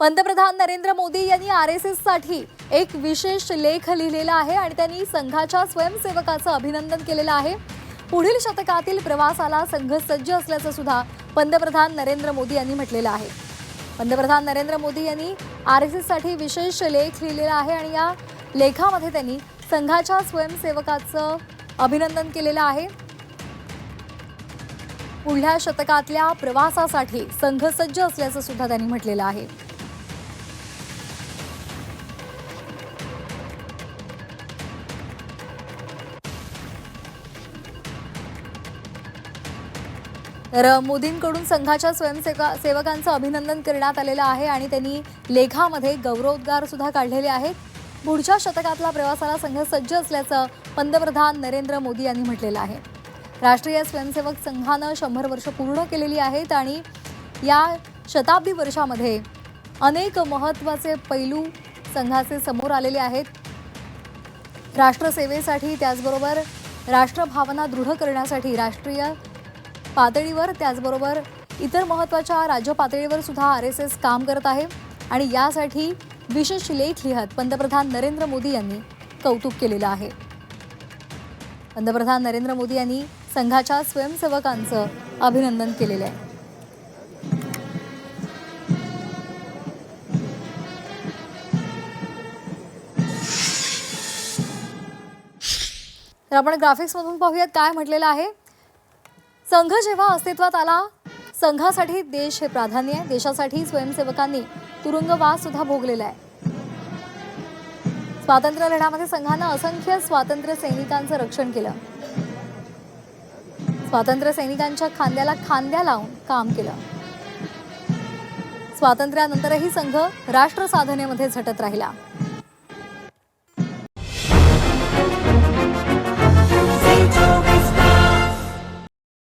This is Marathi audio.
पंतप्रधान नरेंद्र मोदी यांनी आर एस एससाठी एक विशेष लेख लिहिलेला आहे आणि त्यांनी संघाच्या स्वयंसेवकाचं अभिनंदन केलेलं आहे. पुढील शतकातील प्रवासाला संघ सज्ज असल्याचं सुद्धा पंतप्रधान नरेंद्र मोदी यांनी म्हटलेलं आहे. पंतप्रधान नरेंद्र मोदी यांनी आर एस एससाठी विशेष लेख लिहिलेला आहे आणि या लेखामध्ये त्यांनी संघाच्या स्वयंसेवकाचं अभिनंदन केलेलं आहे. पुढल्या शतकातल्या प्रवासासाठी संघ सज्ज असल्याचं सुद्धा त्यांनी म्हटलेलं आहे. तर मोदींकडून संघाच्या स्वयंसेवका सेवकांचं अभिनंदन करण्यात आलेलं आहे आणि त्यांनी लेखामध्ये गौरवोद्गार सुद्धा काढलेले आहेत. पुढच्या शतकातला प्रवासाला संघ सज्ज असल्याचं पंतप्रधान नरेंद्र मोदी यांनी म्हटलेलं आहे. राष्ट्रीय स्वयंसेवक संघानं शंभर वर्ष पूर्ण केलेली आहेत आणि या शताब्दी वर्षामध्ये अनेक महत्त्वाचे पैलू संघाचे समोर आलेले आहेत. राष्ट्रसेवेसाठी त्याचबरोबर राष्ट्रभावना दृढ करण्यासाठी राष्ट्रीय पातळीवर त्याचबरोबर इतर महत्त्वाच्या राज्य पातळीवर सुद्धा आर एस एस काम करत आहे. आणि यासाठी विशेष लेख लिहत पंतप्रधान नरेंद्र मोदी यांनी कौतुक केलेलं आहे. पंतप्रधान नरेंद्र मोदी यांनी संघाच्या स्वयंसेवकांचं अभिनंदन केलेलं आहे. तर आपण ग्राफिक्समधून पाहूयात काय म्हटलेलं आहे. संघ जेव्हा अस्तित्वात आला संघासाठी देश हे प्राधान्य आहे. देशासाठी स्वयंसेवकांनी तुरुंगवास सुद्धा भोगलेला आहे. स्वातंत्र्य लढ्यामध्ये संघानं असंख्य स्वातंत्र्य सैनिकांचं रक्षण केलं. स्वातंत्र्य सैनिकांच्या खांद्याला खांद्या लावून काम केलं. स्वातंत्र्यानंतरही संघ राष्ट्र साधनेमध्ये झटत राहिला.